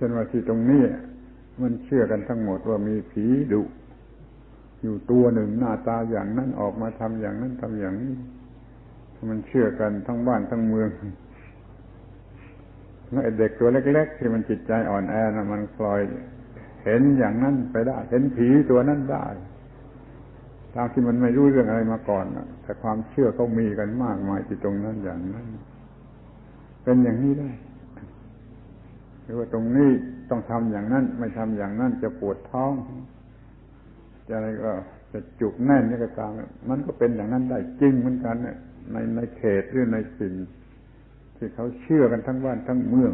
ช่นว่าที่ตรงนี้มันเชื่อกันทั้งหมดว่ามีผีดุอยู่ตัวหนึ่งหน้าตาอย่างนั้นออกมาทำอย่างนั้นทำอย่างนี้มันเชื่อกันทั้งบ้านทั้งเมืองแล้วเด็กตัวเล็ก ๆ ที่มันจิตใจอ่อนแอนะมันคลอยเห็นอย่างนั้นไปได้ เห็นผีตัวนั้นได้ตามที่มันไม่รู้เรื่องอะไรมาก่อนแต่ความเชื่อเขามีกันมากมายที่ตรงนั้นอย่างนั้น เป็นอย่างนี้ได้ รือว่าตรงนี้ต้องทำอย่างนั้น ไม่ทำอย่างนั้นจะปวดท้องจะอะไรก็จะจุกแน่นนี่ก็ตาม มันก็เป็นอย่างนั้นได้จริงเหมือนกันเนี่ยในในเขตหรือในสิ่งที่เขาเชื่อกันทั้งบ้านทั้งเมือง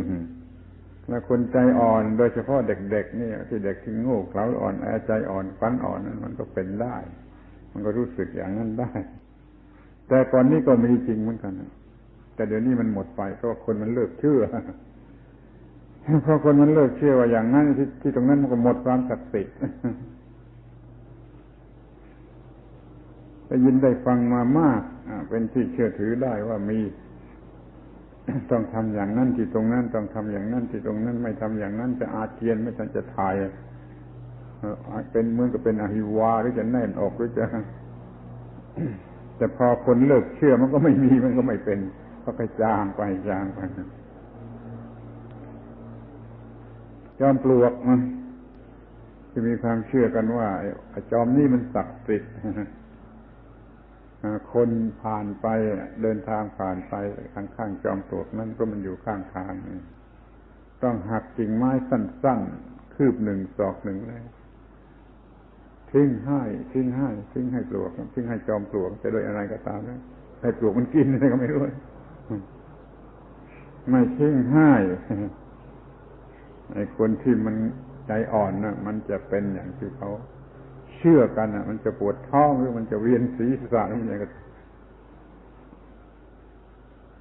และคนใจอ่อนโดยเฉพาะเด็กๆนี่ที่เด็กที่โง่เขลาอ่อนแอใจอ่อนฟันอ่อนนั้นมันก็เป็นได้ มันก็รู้สึกอย่างนั้นได้ แต่ก่อนนี้ก็มีจริงเหมือนกันแต่เดี๋ยวนี้มันหมดไปเพราะคนมันเลิกเชื่อ พราะคนมันเลิกเชื่อว่าอย่างนั้นที่ที่ตรงนั้นมันก็หมดความศักดิ์สิทธิ์ได้ยินได้ฟังมามากเป็นที่เชื่อถือได้ว่ามี ต้องทำอย่างนั้นที่ตรงนั้น ต้องทำอย่างนั้นที่ตรงนั้น ไม่ทำอย่างนั้น จะอาเจียนไม่ทันจะถ่ายเป็นเหมือนกับเป็นอหิวาหรือจะแน่นออกหรือจะแต่พอคนเลิกเชื่อมันก็ไม่มีมันก็ไม่เป็นก็ไปจางไปจางไป จอมปลวกมันที่มีความเชื่อกันว่าจอมนี่มันศักดิ์สิทธิ์คนผ่านไปเดินทางผ่านไปข้างข้างจอมปลวกนั้นก็มันอยู่ข้างทางต้องหักกิ่งไม้สั้นๆ คืบหนึ่งศอกหนึ่งเลยทิ้งให้ทิ้งให้ทิ้งให้ปลวกทิ้งให้จอมปลวกจะโดยอะไรก็ตามนะให้ปลวกมันกินอะไรก็ไม่รู้ไม่ทิ้งให้ ไอ้คนที่มันใจอ่อนนะมันจะเป็นอย่างที่เขาเชื่อกันอะมันจะปวดท้องหรือมันจะเวียนศีรษะอะไรอย่างเงี้ย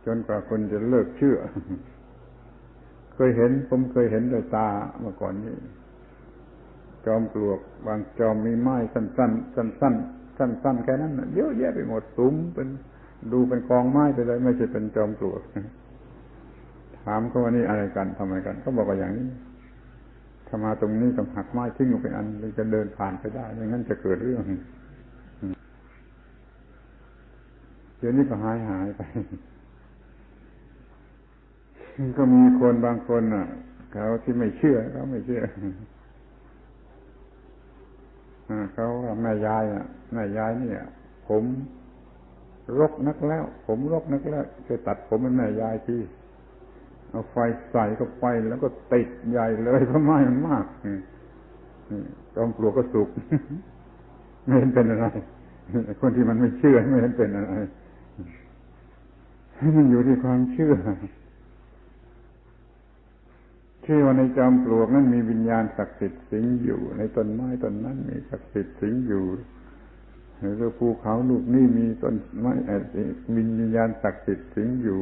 จนกว่าคนจะเลิกเชื่อ เคยเห็น ผมเคยเห็นด้วยตาเมื่อก่อนนี้ จอมปลวกบางจอมมีไม้สั้นๆสั้นๆสั้นๆแค่นั้นเยอะแยะไปหมดสุมเป็นดูเป็นกองไม้ไปเลยไม่ใช่เป็นจอมปลวก ถามเขาว่านี่อะไรกันทำไมกันเขาบอกว่าอย่างนี้ถ้ามาตรงนี้ต้องหักไม้ทิ้งลงไปอันถึงจะเดินผ่านไปได้ไม่งั้นจะเกิดเรื่องเดี๋ยวนี้ก็หายหายไปก็มีคนบางคนอะเขาที่ไม่เชื่อเขาไม่เชื่อเขาว่าแม่ยายอะแม่ยายเนี่ย ผมรกนักแล้ว ผมรกนักแล้วจะตัดผมเป็นแม่ยายที่ เอาไฟใส่เข้าไปแล้วก็ติดใหญ่เลยเพราะไม้มันมากจอมปลวกก็สุกไม่เห็นเป็นอะไร คนที่มันไม่เชื่อไม่เห็นเป็นอะไรมันอยู่ที่ความเชื่อเชื่อว่าในจอมปลวกนั้นมีวิญญาณศักดิ์สิทธิ์สิงอยู่ ในต้นไม้ต้นนั้นมีศักดิ์สิทธิ์สิงอยู่หรือภูเขาลูกนี้มีต้นไม้มีวิญญาณศักดิ์สิทธิ์สิงอยู่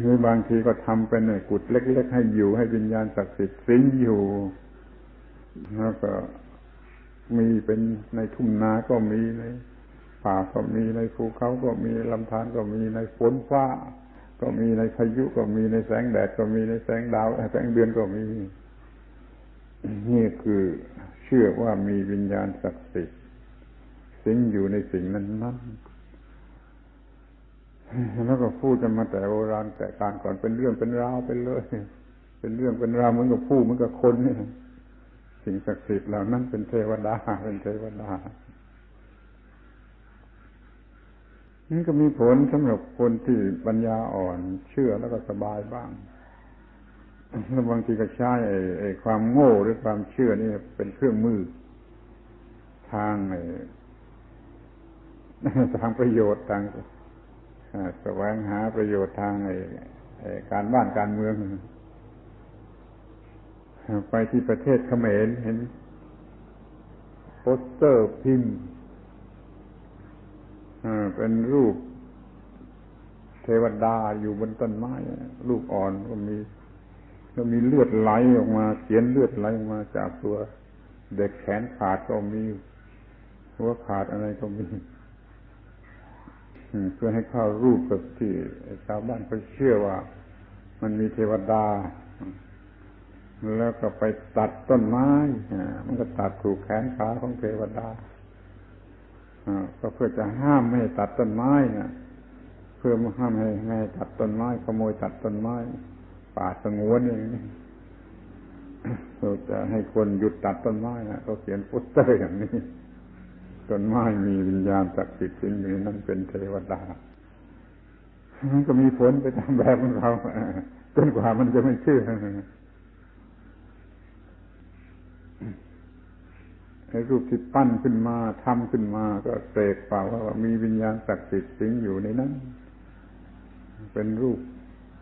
หรือบางทีก็ทำเป็นกุดเล็ก ๆ ให้อยู่ให้วิญญาณศักดิ์สิทธิ์สิงอยู่แล้วก็มีเป็นในทุ่งนาก็มีในป่าก็มีในภูเขาก็มีลำธารก็มีในฝนฟ้า ก็มีในพายุก็มีในแสงแดดก็มีในแสงดาวแสงเดือนก็มีนี่คือเชื่อว่ามีวิญญาณศักดิ์สิทธิ์สิงอยู่ในสิ่งนั้นนั้น แล้วก็พูดกันมาแต่โบราณแต่การก่อนเป็นเรื่องเป็นราวไปเลย เป็นเรื่องเป็นราวเหมือนกับผู้เหมือนกับคนนี่สิ่งศักดิ์สิทธิ์เหล่านั้นเป็นเทวดาเป็นเทวดานี่ก็มีผลสำหรับคนที่ปัญญาอ่อนเชื่อแล้วก็สบายบ้างแล้วบางทีก็ใช้ไอ้ความโง่หรือความเชื่อนี่เป็นเครื่องมือ ทางไอ้ทางประโยชน์ทาง แสวงหาประโยชน์ทางการบ้านการเมือง ไปที่ประเทศเขมรเห็นโปสเตอร์พิมพ์เป็นรูปเทวดาอยู่บนต้นไม้ ลูกอ่อนก็มีก็มีเลือดไหลออกมาเสียนเลือดไหลออกมาจากตัว เด็กแขนขาดก็มีหัวขาดอะไรก็มี เพื่อให้เข้ารูปกับที่ชาวบ้านเขาเชื่อว่า มันมีเทวดา แล้วก็ไปตัดต้นไม้มันก็ตัดถูกแขนขาของเทวดาก็เพื่อจะห้ามไม่ให้ตัดต้นไม้นะเพื่อมาห้ามให้ไม่ให้ตัดต้นไม้ขโมยตัดต้นไม้ ป่าสงวนอย่างนี้เราจะให้คนหยุดตัดต้นไม้นะเขาเขียนโปสเตอร์อย่างนี้ ต้นไม้มีวิญญาณศักดิ์สิทธิ์สิงอยู่นั่นเป็นเทวดามันก็มีผลไปตามแบบของเราจนกว่ามันจะไม่เชื่อไอ้รูปที่ปั้นขึ้นมาทำขึ้นมาก็เสกเปล่าว่ามีวิญญาณศักดิ์สิทธิ์สิงอยู่ในนั้น เป็นรูป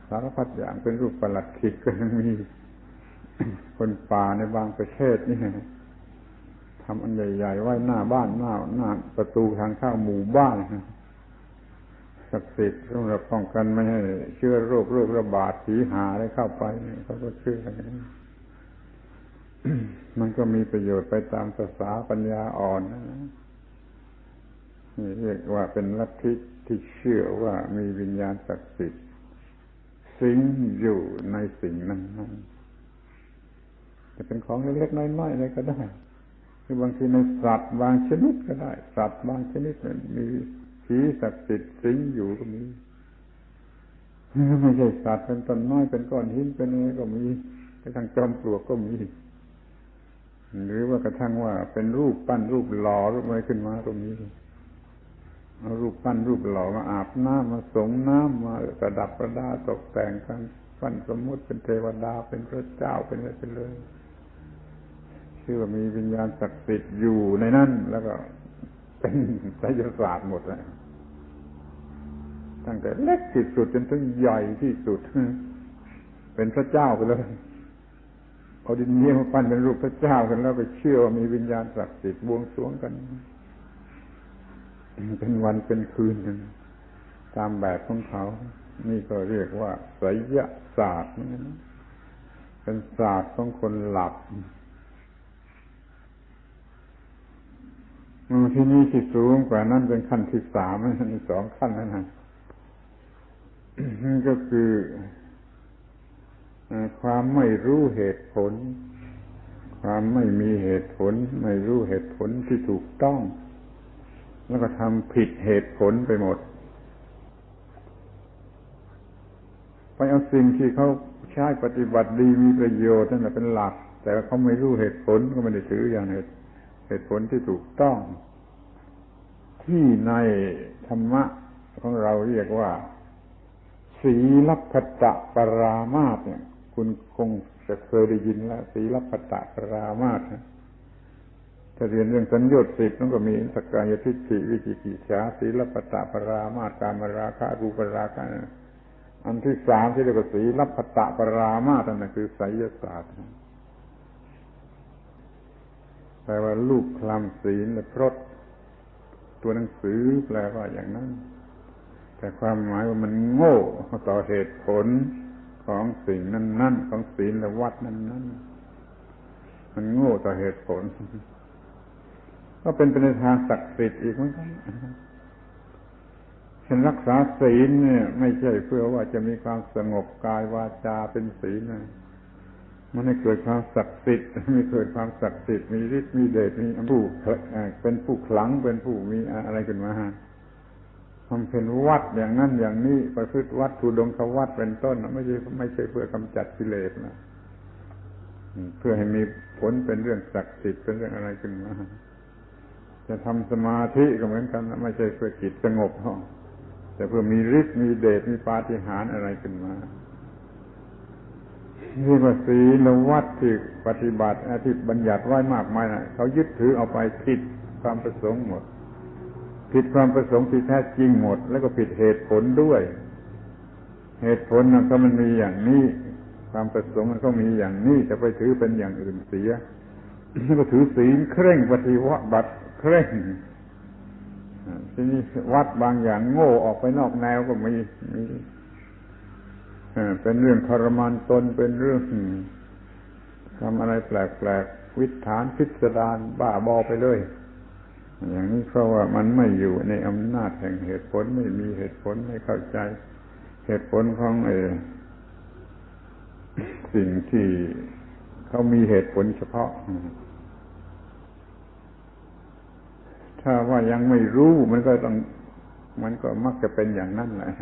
สารพัดอย่างเป็นรูปประหลัดขิกก็ยังมี คนป่าในบางประเทศนี่ ทำอันใหญ่ๆไว้หน้าบ้านหน้าหน้าประตูทางเข้าหมู่บ้านศักดิ์สิทธิ์สำหรับป้องกันไม่ให้เชื้อโรคโรคระบาดสีหาได้เข้าไปเขาก็เชื่อกันมันก็มีประโยชน์ไปตามภาษาปัญญาอ่อนนะนี่เรียกว่าเป็นลัทธิที่เชื่อว่ามีวิญญาณศักดิ์สิทธิ์สิงอยู่ในสิ่งนั้นนั้นจะเป็นของเล็กๆน้อยๆอะไรก็ได้ คือบางทีในสัตว์บางชนิดก็ได้ สัตว์บางชนิดมีผีศักดิ์สิทธิ์สิงอยู่ก็มีไม่ใช่สัตว์เป็นต้นไม้เป็นก้อนหินเป็นอะไรก็มีกระทั่งจอมปลวกก็มีหรือว่ากระทั่งว่าเป็นรูปปั้นรูปหล่อรูปอะไรขึ้นมาก็มีเอารูปปั้นรูปหล่อมาอาบน้ำมาสงน้ำมาประดับประดาตกแต่งกันปั้นสมมุติเป็นเทวดาเป็นพระเจ้าเป็นอะไรไปเลย ชื่อว่ามีวิญญาณศักดิ์สิทธิ์อยู่ในนั้นแล้วก็เป็นไสยศาสตร์หมดเลยตั้งแต่เล็กที่สุดจนถึงใหญ่ที่สุด เป็นพระเจ้าไปเลยเอาดินเนี้มาปั้นเป็นรูปพระเจ้ากันแล้วไปเชื่อว่ามีวิญญาณศักดิ์สิทธิ์บวงสรวงกัน เป็นวันเป็นคืนกันตามแบบของเขา นี่ก็เรียกว่าไสยศาสตร์เป็นศาสตร์ของคนหลับ ที่นี่ที่สูงกว่านั้นเป็นขั้นที่สามนั่นสองขั้นนั่นนะก็คือความไม่รู้เหตุผล ความไม่มีเหตุผล ไม่รู้เหตุผลที่ถูกต้อง แล้วก็ทำผิดเหตุผลไปหมด ไปเอาสิ่งที่เขาใช้ปฏิบัติดีมีประโยชน์นั่นแหละเป็นหลัก แต่เขาไม่รู้เหตุผลก็ไม่ได้ถืออย่างเหตุ เหตุผลที่ถูกต้อง ที่ในธรรมะของเราเรียกว่า สีลัพตะปรามาตเนี่ย คุณคงจะเคยได้ยินแล้วสีลัพตะปรามาตถ้าเรียนเรื่องสัญญาสิบนั่นก็มีสกายทิฏฐิวิจิกิจฉาสีลัพตะปรามาตการมราคะรูปราคะอันที่สามที่เรียกว่าสีลัพตะปรามาตนั่นคือไสยศาสตร์ แปลว่าลูกคลำศีลและพรตตัวหนังสือแปลว่าอย่างนั้น แต่ความหมายว่ามันโง่ต่อเหตุผลของสิ่งนั้นๆ ของศีลและวัดนั้นๆ มันโง่ต่อเหตุผล ก็เป็นไปในทางศักดิ์สิทธิ์อีกเหมือนกันฉันรักษาศีลเนี่ย ไม่ใช่เพื่อว่าจะมีความสงบกายวาจาเป็นศีลนะ มันให้เกิดความศักดิ์สิทธิ์มีเกิดความศักดิ์สิทธิ์มีฤทธิ์มีเดชมีผู้เป็นผู้ขลังเป็นผู้มีอะไรขึ้นมาทำเป็นวัดอย่างนั้นอย่างนี้ประพฤติวัดทูดงควัดเป็นต้นไม่ใช่ไม่ใช่เพื่อกำจัดกิเลสนะเพื่อให้มีผลเป็นเรื่องศักดิ์สิทธิ์เป็นเรื่องอะไรขึ้นมาจะทำสมาธิก็เหมือนกันไม่ใช่เพื่อจิตสงบแต่เพื่อมีฤทธิ์มีเดชมีปาฏิหาริย์อะไรขึ้นมา เรียกว่าศีลวัดที่ปฏิบัติที่บัญญัติไว้มากมายนะเขายึดถือเอาไปผิดความประสงค์หมด ผิดความประสงค์ที่แท้จริงหมด แล้วก็ผิดเหตุผลด้วย เหตุผลนะก็มันมีอย่างนี้ความประสงค์มันก็มีอย่างนี้จะไปถือเป็นอย่างอื่นเสียแล้วก็ถือศีลเคร่งปฏิวัติบัตเคร่งทีนี้วัดบางอย่างโง่ออกไปนอกแนวก็มีมี เป็นเรื่องทรมานตนเป็นเรื่องทำอะไรแปลกๆวิถานพิสดารบ้าบอไปเลย อย่างนี้เพราะว่ามันไม่อยู่ในอำนาจแห่งเหตุผลไม่มีเหตุผลไม่เข้าใจ เหตุผลของเอสิ่งที่เขามีเหตุผลเฉพาะ ถ้าว่ายังไม่รู้มันก็ต้อง มันก็มักจะเป็นอย่างนั้นแหละ